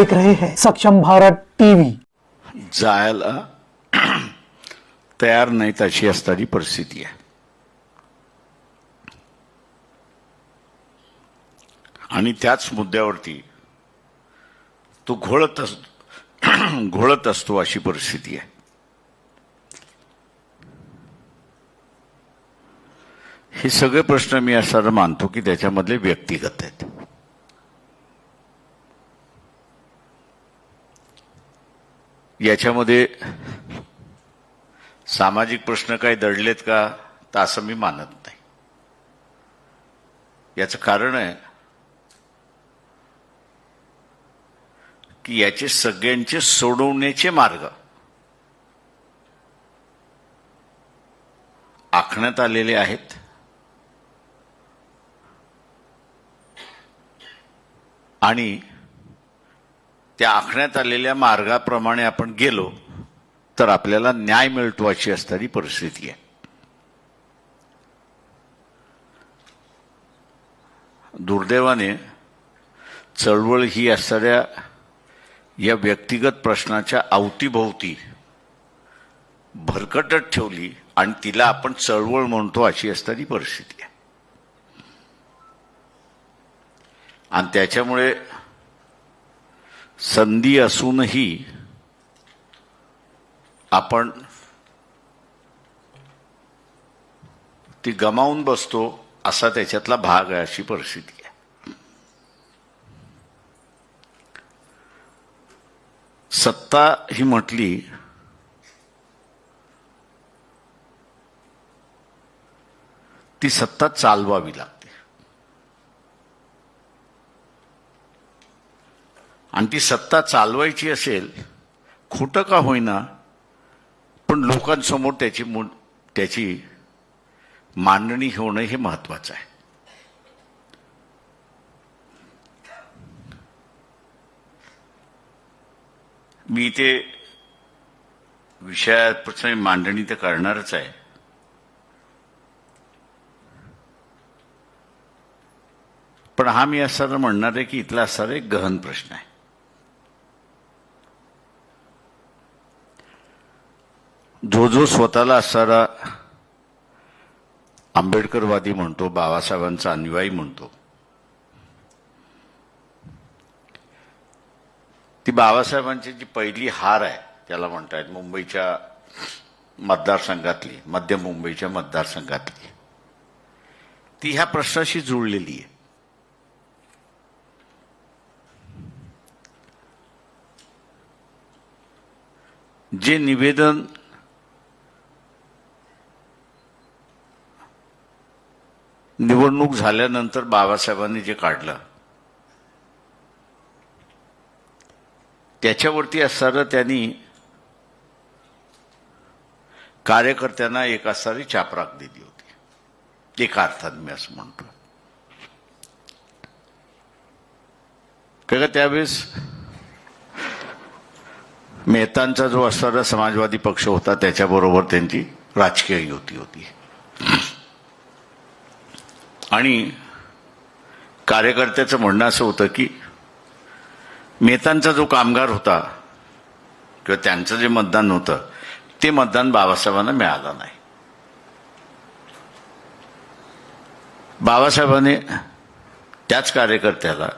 देख रहे हैं। सक्षम भारत टीव्ही जायला तयार नाहीत अशी असणारी परिस्थिती आहे. आणि त्याच मुद्द्यावरती तो घोळत अस घोळत असतो अशी परिस्थिती आहे. हे सगळे प्रश्न मी असणार मानतो की त्याच्यामधले व्यक्तिगत आहेत. याच्यामध्ये सामाजिक प्रश्न काही दडलेत का तर असं मी मानत नाही. याचं कारण आहे की याचे सगळ्यांचे सोडवण्याचे मार्ग. आखण्यात आलेले आहेत. आणि त्या आखण्यात आलेल्या मार्गाप्रमाणे आपण गेलो तर आपल्याला न्याय मिळतो अशी असणारी परिस्थिती आहे. दुर्दैवाने चळवळ ही असणाऱ्या या व्यक्तिगत प्रश्नाच्या अवतीभोवती भरकटत ठेवली आणि तिला आपण चळवळ म्हणतो अशी असणारी परिस्थिती आहे. आणि त्याच्यामुळे संधी असूनही आपण ती गमावून बसतो असा त्याच्यातला भाग आहे अशी परिस्थिती आहे. सत्ता ही म्हटली ती सत्ता चालवावी लागते. आणि ती सत्ता चालवायची असेल खोटं का होईना पण लोकांसमोर त्याची मु- त्याची मांडणी होणं हे महत्वाचं आहे. मी ते विषयाप्रमाणे मांडणी तर करणारच आहे. पण हा मी असं म्हणणार आहे की इथला असणारा एक गहन प्रश्न आहे. जो स्वतःला असणारा आंबेडकरवादी म्हणतो बाबासाहेबांचा अनुयायी म्हणतो ती बाबासाहेबांची जी पहिली हार आहे त्याला म्हणतायत मुंबईच्या मतदारसंघातली मध्य मुंबईच्या मतदारसंघातली ती ह्या प्रश्नाशी जुळलेली आहे. जे निवेदन निवडणूक झाल्यानंतर बाबासाहेबांनी जे काढलं त्याच्यावरती असणारं त्यांनी कार्यकर्त्यांना एक असणारी चापराक दिली होती. एका अर्थात मी असं म्हणतो. का त्यावेळेस मेहतांचा जो असणारा समाजवादी पक्ष होता त्याच्याबरोबर त्यांची राजकीय युती होती. आणि कार्यकर्त्याचं म्हणणं असं होतं की मेहतांचा जो कामगार होता किंवा त्यांचं जे मतदान होतं ते मतदान बाबासाहेबांना मिळालं नाही. बाबासाहेबांनी त्याच कार्यकर्त्याला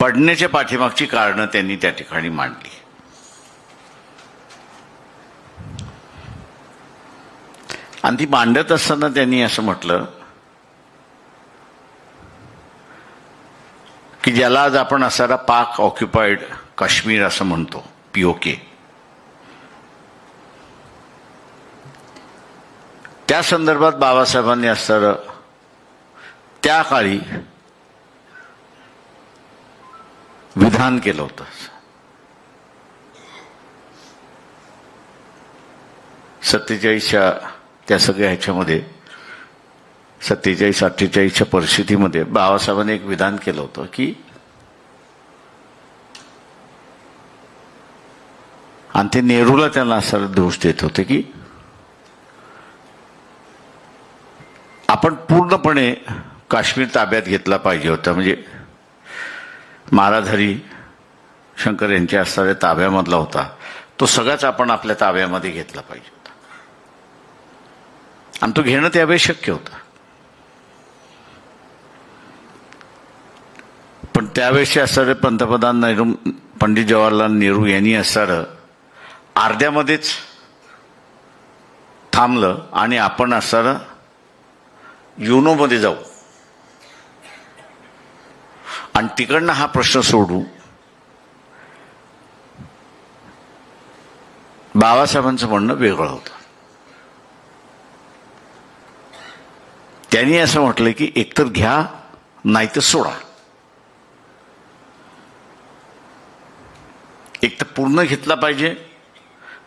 पडण्याच्या पाठीमागची कारणं त्यांनी त्या ठिकाणी मांडली. आणि ती मांडत असताना त्यांनी असं म्हटलं की ज्याला आज आपण असणारा पाक ऑक्युपाईड काश्मीर असं म्हणतो पीओके त्या संदर्भात बाबासाहेबांनी असणारं त्या काळी विधान केलं होतं. सत्तेचाळीसच्या त्या सगळ्या ह्याच्यामध्ये सत्तेचाळीस अठ्ठेचाळीसच्या परिस्थितीमध्ये बाबासाहेबांनी एक विधान केलं होतं की आणि ते नेहरूला त्यांना असा दोष देत होते की आपण पूर्णपणे काश्मीर ताब्यात घेतला पाहिजे होता. म्हणजे महाराज शंकर यांच्या असणाऱ्या ताब्यामधला होता. तो सगळाच आपण आपल्या ताब्यामध्ये घेतला पाहिजे. आणि तो घेणं त्यावेळेस शक्य होतं. पण त्यावेळेसचे असणारे पंतप्रधान नेहरू पंडित जवाहरलाल नेहरू यांनी असणारं अर्ध्यामध्येच थांबलं आणि आपण असणारं युनोमध्ये जाऊ. आणि तिकडनं हा प्रश्न सोडू. बाबासाहेबांचं म्हणणं वेगळं होतं. त्यांनी असं म्हटलं की एकतर घ्या नाही तर सोडा. एक तर पूर्ण घेतला पाहिजे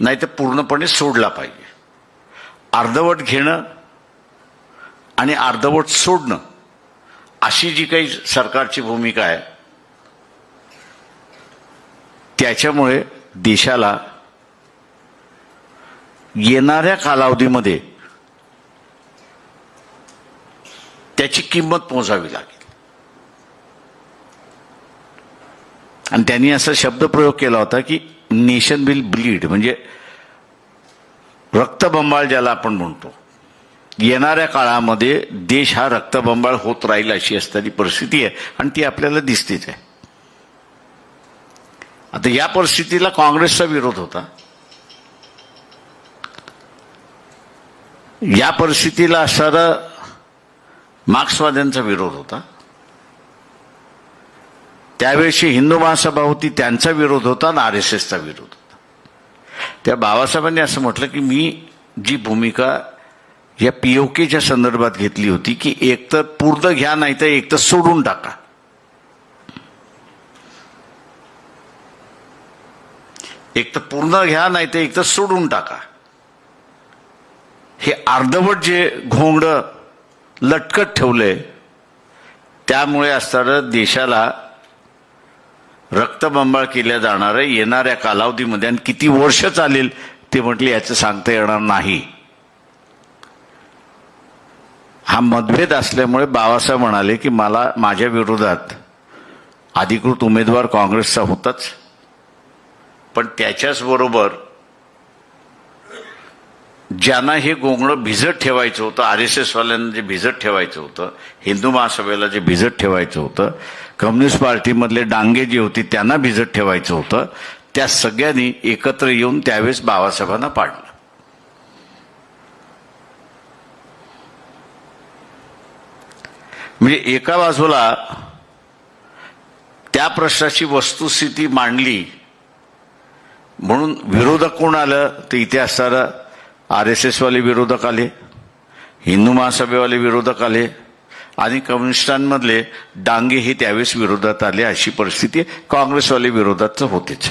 नाही तर पूर्णपणे सोडला पाहिजे. अर्धवट घेणं आणि अर्धवट सोडणं अशी जी काही सरकारची भूमिका आहे त्याच्यामुळे देशाला येणाऱ्या कालावधीमध्ये त्याची किंमत मोजावी लागेल. आणि त्यांनी असा शब्दप्रयोग केला होता की नेशन विल ब्लीड म्हणजे रक्तबंबाळ ज्याला आपण म्हणतो. येणाऱ्या काळामध्ये देश हा रक्तबंबाळ होत राहील अशी असणारी परिस्थिती आहे आणि ती आपल्याला दिसतेच आहे. आता या परिस्थितीला काँग्रेसचा विरोध होता. या परिस्थितीला असणारा मार्क्सवाद्यांचा विरोध होता. त्यावेळेची हिंदू महासभा होती त्यांचा विरोध होता आणि आर एस एसचा विरोध होता. त्या बाबासाहेबांनी असं म्हटलं की मी जी भूमिका या पीओकेच्या संदर्भात घेतली होती की एक तर पूर्ण घ्या नाही तर एक तर सोडून टाका. एक तर पूर्ण घ्या नाही तर एक तर सोडून टाका. हे अर्धवट जे घोंगडं लटकत ठेवले त्यामुळे असणारं देशाला रक्तबंबाळ केल्या जाणारं येणाऱ्या कालावधीमध्ये आणि किती वर्ष चालेल ते म्हटले याचं सांगता येणार नाही. हा मतभेद असल्यामुळे बाबासाहेब म्हणाले की मला माझ्या विरोधात अधिकृत उमेदवार काँग्रेसचा होताच. पण त्याच्याचबरोबर ज्यांना हे गोंगडं भिजत ठेवायचं होतं आर एस एसवाल्यांना जे भिजत ठेवायचं होतं हिंदू महासभेला जे भिजत ठेवायचं होतं कम्युनिस्ट पार्टीमधले डांगे जे होते त्यांना भिजत ठेवायचं होतं त्या सगळ्यांनी एकत्र येऊन त्यावेळेस बाबासाहेबांना पाडलं. म्हणजे एका बाजूला त्या प्रश्नाची वस्तुस्थिती मांडली म्हणून विरोधक कोण आलं तर इतिहासाला आर एस एसवाले विरोधक आले हिंदू महासभेवाले विरोधक आले आणि कम्युनिस्टांमधले डांगे हे त्यावेळेस विरोधात आले अशी परिस्थिती काँग्रेसवाले विरोधात होतेच.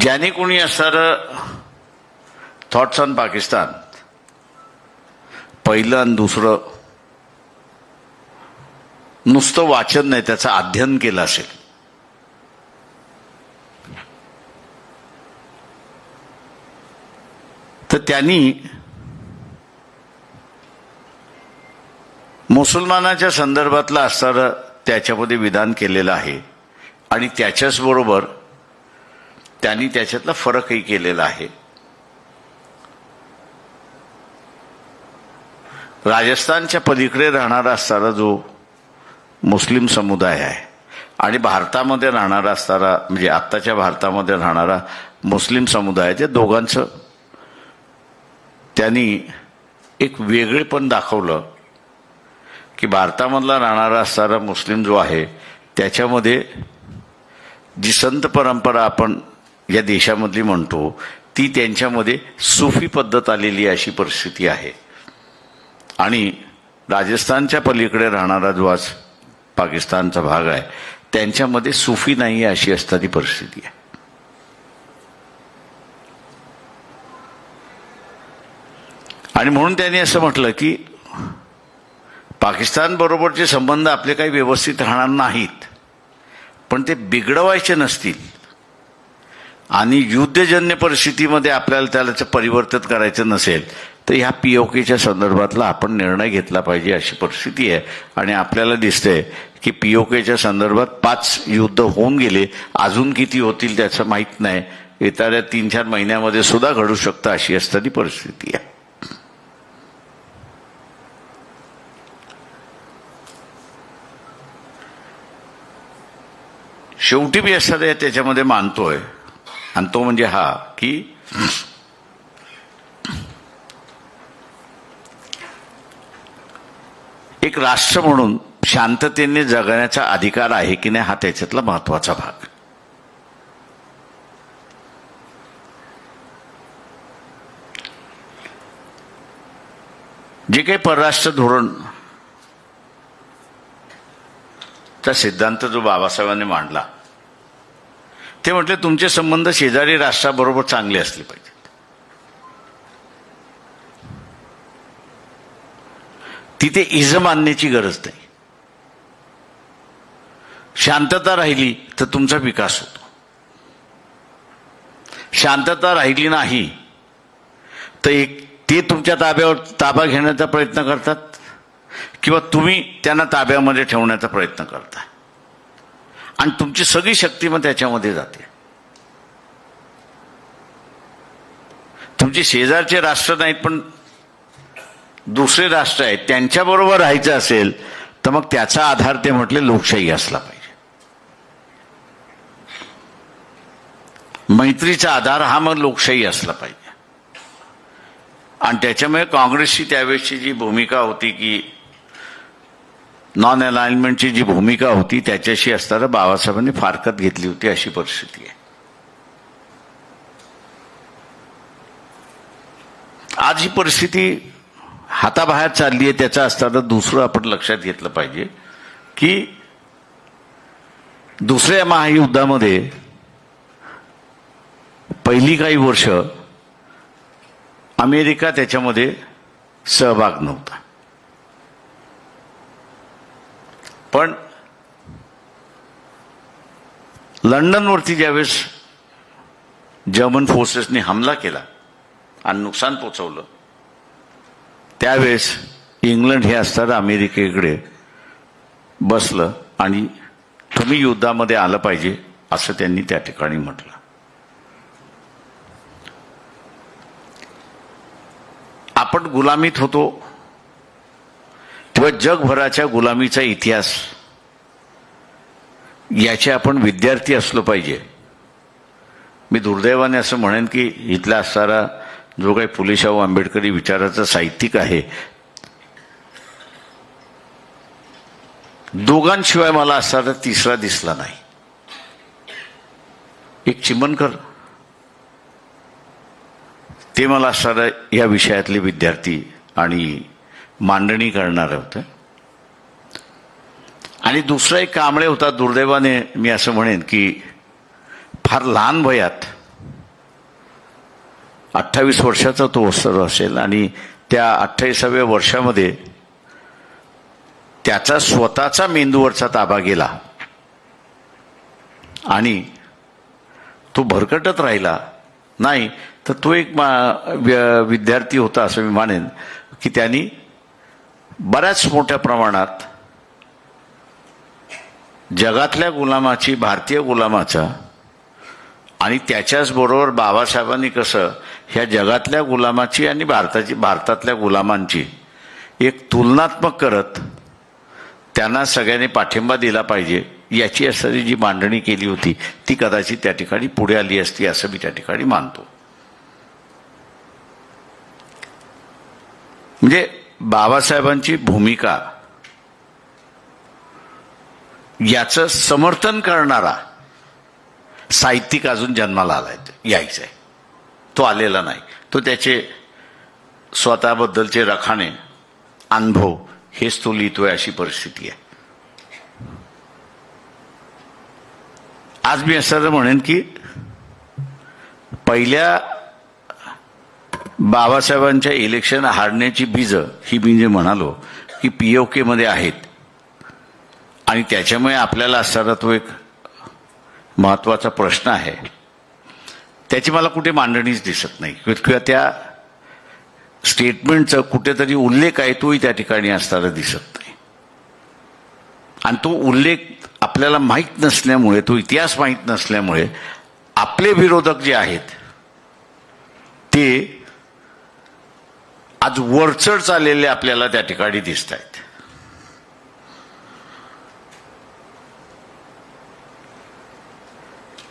ज्याने कोणी असणारं थॉट्स ऑन पाकिस्तान पहिलं आणि दुसरं नुसतं वाचन नाही त्याचं अध्ययन केलं असेल तर त्यांनी मुसलमानाच्या संदर्भातलं असणारं त्याच्यामध्ये विधान केलेलं आहे. आणि त्याच्याच बरोबर त्यांनी त्याच्यातला फरकही केलेला आहे. राजस्थानच्या पलीकडे राहणारा असणारा जो मुस्लिम समुदाय आहे आणि भारतामध्ये राहणारा असणारा म्हणजे आत्ताच्या भारतामध्ये राहणारा मुस्लिम समुदाय त्या दोघांचं त्यांनी एक वेगळेपण दाखवलं की भारतामधला राहणारा असणारा मुस्लिम जो आहे त्याच्यामध्ये जी संत परंपरा आपण या देशामधली म्हणतो ती त्यांच्यामध्ये सुफी पद्धत आलेली अशी परिस्थिती आहे. आणि राजस्थानच्या पलीकडे राहणारा जो आज पाकिस्तानचा भाग आहे त्यांच्यामध्ये सुफी नाही आहे अशी ती परिस्थिती आहे. आणि म्हणून त्यांनी असं म्हटलं की पाकिस्तान बरोबरचे संबंध आपले काही व्यवस्थित राहणार नाहीत पण ते बिघडवायचे नसतील. आणि युद्धजन्य परिस्थितीमध्ये आपल्याला त्याला परिवर्तित करायचं नसेल तर ह्या पी ओ केच्या संदर्भातला आपण निर्णय घेतला पाहिजे अशी परिस्थिती आहे. आणि आपल्याला दिसतंय की पी ओ केच्या संदर्भात पाच युद्ध होऊन गेले अजून किती होतील त्याचं माहीत नाही. येणाऱ्या तीन चार महिन्यामध्ये सुद्धा घडू शकतं अशी असताना परिस्थिती आहे. शेवटी मी एखाद्या त्याच्यामध्ये मानतोय. आणि तो म्हणजे हा की एक राष्ट्र म्हणून शांततेने जगण्याचा अधिकार आहे की नाही हा त्याच्यातला महत्त्वाचा भाग. जे काही परराष्ट्र धोरण चा सिद्धांत जो बाबासाहेबांनी मांडला ते म्हटले तुमचे संबंध शेजारी राष्ट्राबरोबर चांगले असले पाहिजेत. तिथे इजम आणण्याची गरज नाही. शांतता राहिली तर तुमचा विकास होतो. शांतता राहिली नाही तर एक ते तुमच्या ताब्यावर ताबा घेण्याचा प्रयत्न करतात किंवा तुम्ही त्यांना ताब्यामध्ये ठेवण्याचा प्रयत्न करता. आणि तुमची सगळी शक्ती मग त्याच्यामध्ये जाते. तुमचे शेजारचे राष्ट्र नाहीत पण दुसरे राष्ट्र आहेत त्यांच्याबरोबर राहायचं असेल तर मग त्याचा आधार ते म्हटले लोकशाही असला पाहिजे. मैत्रीचा आधार हा मग लोकशाही असला पाहिजे. आणि त्याच्यामुळे काँग्रेसची त्यावेळेसची जी भूमिका होती की नॉन अलाइनमेंटची जी भूमिका होती त्याच्याशी असताना बाबासाहेबांनी फारकत घेतली होती अशी परिस्थिती आहे. आज ही परिस्थिती हाताबाहेर चालली आहे त्याचा असताना दुसरं आपण लक्षात घेतलं पाहिजे की दुसऱ्या महायुद्धामध्ये पहिली काही वर्ष अमेरिका त्याच्यामध्ये सहभाग नव्हता. पण लंडनवरती ज्यावेळेस जर्मन फोर्सेसनी हमला केला आणि नुकसान पोचवलं त्यावेळेस इंग्लंड हे असताना अमेरिकेकडे बसलं आणि तुम्ही युद्धामध्ये आलं पाहिजे असं त्यांनी त्या ठिकाणी म्हटलं. आपण गुलामीत होतो तेव्हा जगभराच्या गुलामीचा इतिहास याचे आपण विद्यार्थी असलो पाहिजे. मी दुर्दैवाने असं म्हणेन की इथला असणारा जो काही फुलेशाहू आंबेडकरी विचाराचा साहित्यिक आहे दोघांशिवाय मला असणारा तिसरा दिसला नाही. एक चिमनकर ते मला असणारा या विषयातले विद्यार्थी आणि मांडणी करणार होतं. आणि दुसरा एक कांबळे होता दुर्दैवाने मी असं म्हणेन की फार लहान वयात अठ्ठावीस वर्षाचा तो वस्त्र असेल आणि त्या अठ्ठावीसाव्या वर्षामध्ये त्याचा स्वतःचा मेंदूवरचा ताबा गेला आणि तो भरकटत राहिला. नाही तर तो एक मा- व्य- विद्यार्थी होता असं मी मानेन की त्यांनी बऱ्याच मोठ्या प्रमाणात जगातल्या गुलामाची भारतीय गुलामाचा आणि त्याच्याचबरोबर बाबासाहेबांनी कसं ह्या जगातल्या गुलामाची आणि भारताची भारतातल्या गुलामांची एक तुलनात्मक करत त्यांना सगळ्यांनी पाठिंबा दिला पाहिजे याची असणारी जी मांडणी केली होती ती कदाचित त्या ठिकाणी पुढे आली असती असं मी त्या ठिकाणी मानतो. म्हणजे बाबासाहेबांची भूमिका याचं समर्थन करणारा साहित्यिक अजून जन्माला आलाय यायचा आहे तो आलेला नाही. तो त्याचे स्वतःबद्दलचे रखाणे अनुभव हेच तो लिहितोय अशी परिस्थिती आहे. आज मी असं म्हणेन की पहिल्या बाबासाहेबांच्या इलेक्शन हारण्याची बीज ही मी जे म्हणालो की पी ओ मध्ये आहेत. आणि त्याच्यामुळे आपल्याला असणारा तो एक महत्त्वाचा प्रश्न आहे. त्याची मला कुठे मांडणीच दिसत नाही. किंवा त्या स्टेटमेंटचा कुठेतरी उल्लेख आहे तोही त्या ठिकाणी असताना दिसत नाही. आणि तो उल्लेख आपल्याला माहीत नसल्यामुळे तो इतिहास माहीत नसल्यामुळे आपले विरोधक जे आहेत ते आज वरचढ चाललेले आपल्याला त्या ठिकाणी दिसत आहेत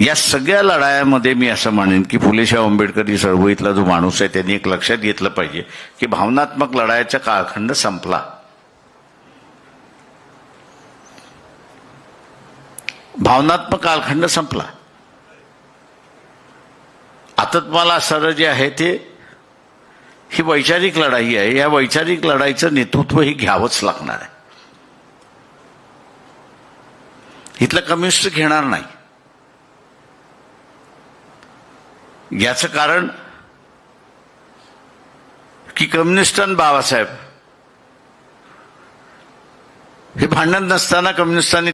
या सगळ्या लढायामध्ये मी असं म्हणेन की फुलेशाह आंबेडकरी चळवळीतला जो माणूस आहे त्यांनी एक लक्षात घेतलं पाहिजे की भावनात्मक लढायाचा काळखंड संपला. भावनात्मक कालखंड संपला. आता तुम्हाला असणारं जे आहे ते ही वैचारिक लढाई आहे. या वैचारिक लढाईचं नेतृत्व ही घ्यावंच लागणार आहे. इथलं कम्युनिस्ट घेणार नाही. याचं कारण की कम्युनिस्ट आणि बाबासाहेब. हे भांडण नसताना कम्युनिस्टांनी